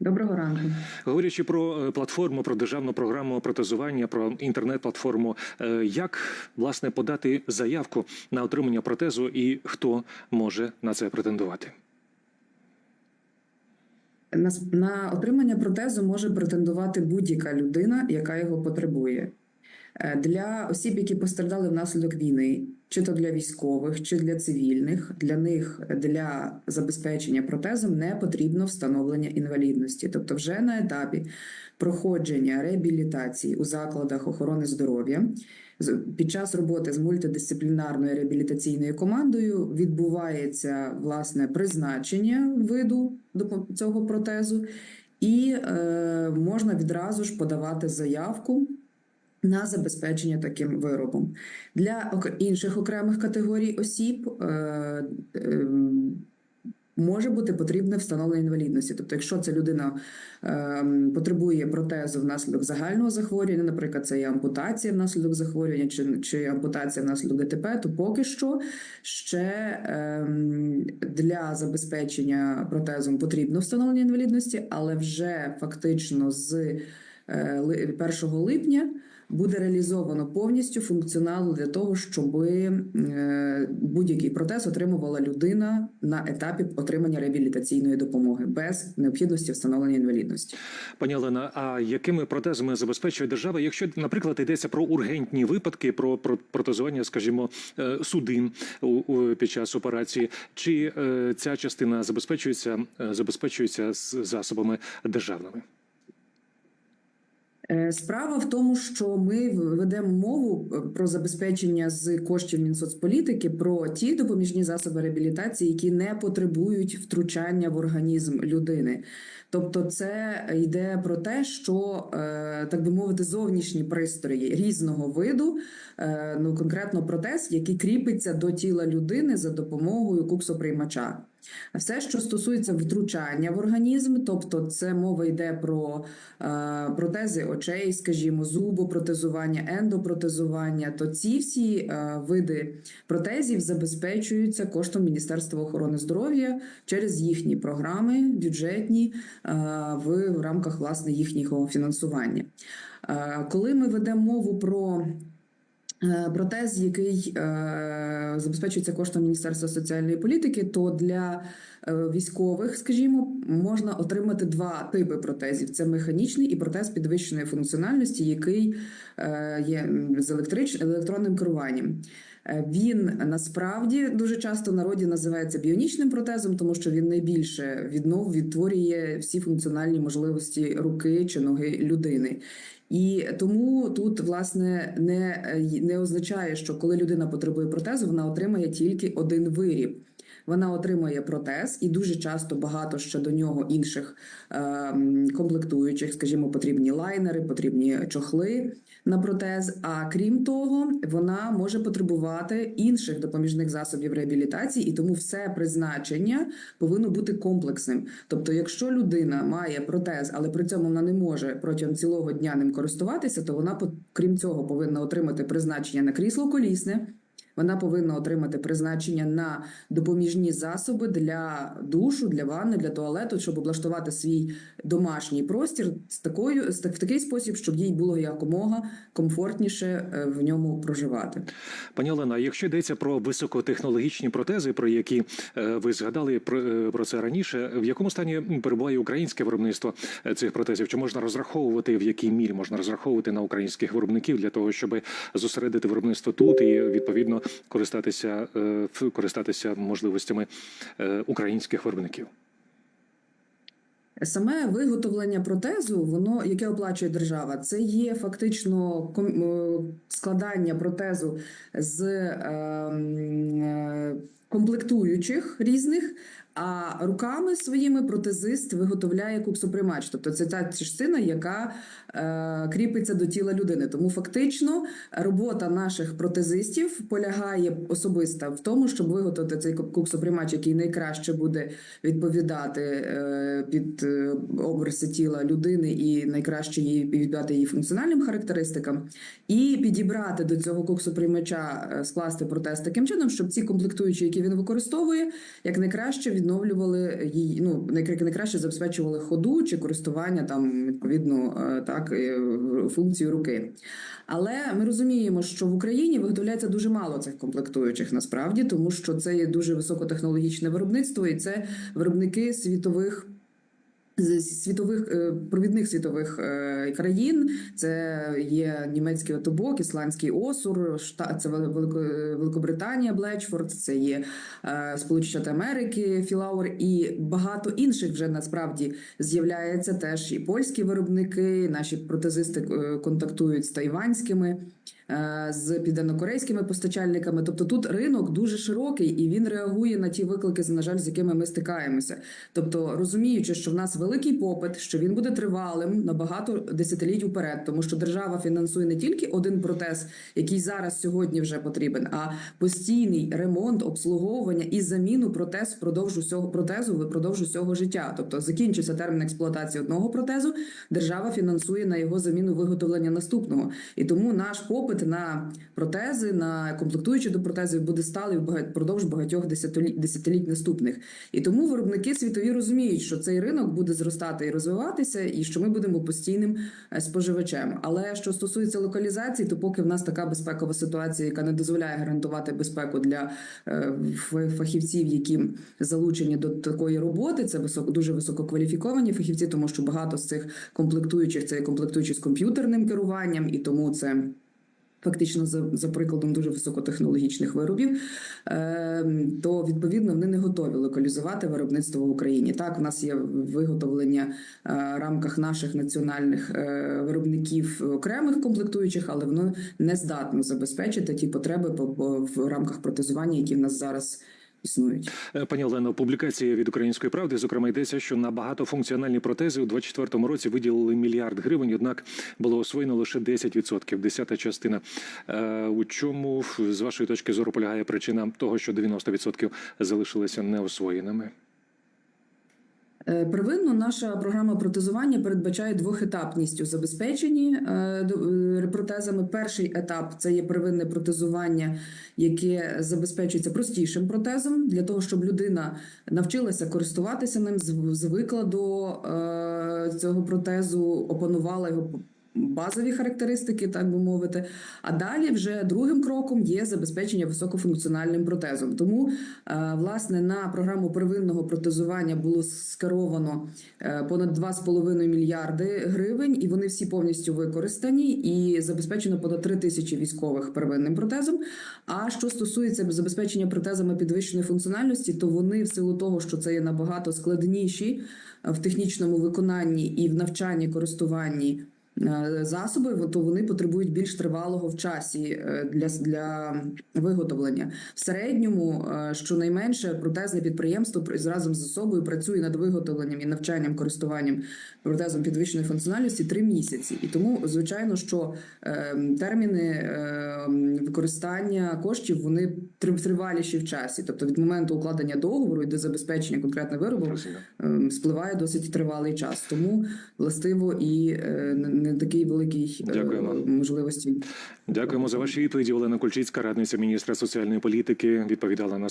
Доброго ранку. Говорячи про е, платформу, про державну програму протезування, про інтернет-платформу, е, як власне подати заявку на отримання протезу і хто може на це претендувати? На, на отримання протезу може претендувати будь-яка людина, яка його потребує. Е, Для осіб, які постраждали внаслідок війни, чи то для військових, чи для цивільних, для них для забезпечення протезом не потрібно встановлення інвалідності. Тобто, вже на етапі проходження реабілітації у закладах охорони здоров'я під час роботи з мультидисциплінарною реабілітаційною командою відбувається власне призначення виду цього протезу, і е, можна відразу ж подавати заявку. На забезпечення таким виробом для інших окремих категорій осіб е, е, може бути потрібне встановлення інвалідності. Тобто, якщо ця людина е, потребує протезу внаслідок загального захворювання, наприклад, це є ампутація внаслідок захворювання чи, чи ампутація внаслідок ДТП, то поки що ще для забезпечення протезом потрібно встановлення інвалідності, але вже фактично з е, 1 липня буде реалізовано повністю функціонал для того, щоб е, будь-який протез отримувала людина на етапі отримання реабілітаційної допомоги без необхідності встановлення інвалідності. Пані Олена, а якими протезами забезпечує держава, якщо, наприклад, йдеться про ургентні випадки, про, про протезування, скажімо, е, судин під час операції, чи е, ця частина забезпечується, забезпечується з засобами державними? Е, Справа в тому, що ми ведемо мову е, про забезпечення з коштів Мінсоцполітики про ті допоміжні засоби реабілітації, які не потребують втручання в організм людини. Тобто, це йде про те, що е, так би мовити, зовнішні пристрої різного виду, ну конкретно протез, який кріпиться до тіла людини за допомогою куксоприймача. Все, що стосується втручання в організм, тобто це мова йде про е, протези очей, скажімо, зубопротезування, ендопротезування, то ці всі е, види протезів забезпечуються коштом Міністерства охорони здоров'я через їхні програми бюджетні е, в, рамках власне їхнього фінансування. Коли ми ведемо мову про Протез, який е, забезпечується коштом Міністерства соціальної політики, то для е, військових, скажімо, можна отримати два типи протезів: це механічний і протез підвищеної функціональності, який е, є з електрич... електронним керуванням. Е, Він насправді дуже часто в народі називається біонічним протезом, тому що він найбільше віднов відтворює всі функціональні можливості руки чи ноги людини. І тому тут власне не, не означає, що коли людина потребує протезу, вона отримає тільки один виріб. Вона отримує протез, і дуже часто багато ще до нього інших ем, комплектуючих, скажімо, потрібні лайнери, потрібні чохли на протез. А крім того, вона може потребувати інших допоміжних засобів реабілітації, і тому все призначення повинно бути комплексним. Тобто, якщо людина має протез, але при цьому вона не може протягом цілого дня ним користуватися, то вона крім цього повинна отримати призначення на крісло колісне. Вона повинна отримати призначення на допоміжні засоби для душу, для ванни, для туалету, щоб облаштувати свій домашній простір з такою з в такий спосіб, щоб їй було якомога комфортніше е, в ньому проживати. Пані Олена, якщо йдеться про високотехнологічні протези, про які е, ви згадали про, е, про це раніше, в якому стані перебуває українське виробництво цих протезів? Чи можна розраховувати в якій мірі можна розраховувати на українських виробників для того, щоб зосередити виробництво тут і відповідно користатися е, користатися можливостями е, українських виробників? Саме виготовлення протезу, воно яке оплачує держава, це є фактично е, складання протезу з е, е, комплектуючих різних. А руками своїми протезист виготовляє куксоприймач. Тобто це та частина, яка е, кріпиться до тіла людини. Тому фактично робота наших протезистів полягає особиста в тому, щоб виготовити цей куксоприймач, який найкраще буде відповідати е, під е, обриси тіла людини і найкраще її відповідати її функціональним характеристикам, і підібрати до цього куксоприймача, е, скласти протез таким чином, щоб ці комплектуючі, які він використовує, як найкраще відновлювали її. Ну найкраще забезпечували ходу чи користування там відповідно е, так е, функцію руки. Але ми розуміємо, що в Україні виготовляється дуже мало цих комплектуючих насправді, тому що це є дуже високотехнологічне виробництво, і це виробники світових. З світових е, провідних світових е, країн це є німецький отобок, ісландський осур, це Велико- Великобританія, Блечфорд, це є е, Сполучені Штати Америки, Філаур і багато інших вже насправді з'являється теж і польські виробники. Наші протезисти е, контактують з тайванськими. Е, З південнокорейськими постачальниками, тобто тут ринок дуже широкий і він реагує на ті виклики, на жаль, з якими ми стикаємося. Тобто, розуміючи, що в нас великий попит, що він буде тривалим на багато десятиліть уперед, тому що держава фінансує не тільки один протез, який зараз сьогодні вже потрібен, а постійний ремонт, обслуговування і заміну протез впродовж усього протезу впродовж усього життя. Тобто закінчився термін експлуатації одного протезу, держава фінансує на його заміну виготовлення наступного. І тому наш попит на протези, на комплектуючі до протезів буде сталий впродовж багатьох десятиліть, десятиліть наступних. І тому виробники світові розуміють, що цей ринок буде зростати і розвиватися, і що ми будемо постійним е, споживачем. Але що стосується локалізації, то поки в нас така безпекова ситуація, яка не дозволяє гарантувати безпеку для е, фахівців, які залучені до такої роботи, це високо дуже висококваліфіковані фахівці, тому що багато з цих комплектуючих це комплектуючі з комп'ютерним керуванням, і тому це. Фактично, за, за прикладом дуже високотехнологічних виробів, е, то відповідно вони не готові локалізувати виробництво в Україні. Так, в нас є виготовлення е, в рамках наших національних е, виробників окремих комплектуючих, але воно не здатно забезпечити ті потреби по, в рамках протезування, які в нас зараз існують. Е, Пані Олено, публікація від української правди, зокрема, йдеться, що на багатофункціональні протези у 2024 році виділили мільярд гривень, однак було освоєно лише 10%, десята частина. Е, У чому з вашої точки зору полягає причина того, що 90% залишилися неосвоєними? Е, Первинно наша програма протезування передбачає двохетапність у забезпеченні е, е, протезами. Перший етап це є первинне протезування, яке забезпечується простішим протезом для того, щоб людина навчилася користуватися ним, зв- звикла до цього протезу, опанувала його базові характеристики, так би мовити. А далі вже другим кроком є забезпечення високофункціональним протезом. Тому е, власне на програму первинного протезування було скеровано е, понад 2,5 мільярди гривень, і вони всі повністю використані і забезпечено понад 3 тисячі військових первинним протезом. А що стосується забезпечення протезами підвищеної функціональності, то вони в силу того, що це є набагато складніші е, в технічному виконанні і в навчанні користуванні засоби, то вони потребують більш тривалого в часі е, для, для виготовлення. В середньому, е, щонайменше, протезне підприємство при- разом з собою працює над виготовленням і навчанням користуванням протезом підвищеної функціональності три місяці. І тому, звичайно, що е, терміни е, використання коштів вони три- триваліші в часі. Тобто від моменту укладення договору і до забезпечення конкретних виробів ем, спливає досить тривалий час. Тому властиво і е, не не такий великий е, Дякуємо. можливості. Дякуємо за ваші відповіді. Олена Кульчицька, радниця міністра соціальної політики, відповідала на